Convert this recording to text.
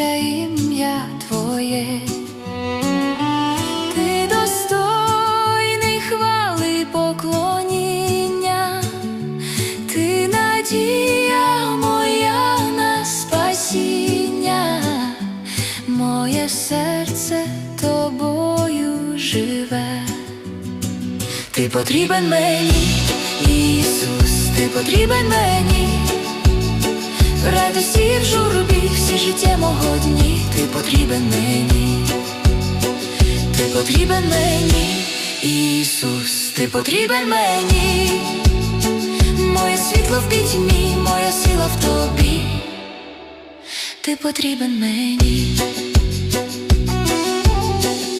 святиться ім'я Твоє, ти достойний хвали поклоніння, ти надія моя на спасіння, моє серце тобою живе, ти потрібен мені, Ісус, ти потрібен мені. В радості і в журбі всі життя мого дні, ти потрібен мені, ти потрібен мені, Ісус, ти потрібен мені, моє світло в пітьмі, моя сила в тобі, ти потрібен мені.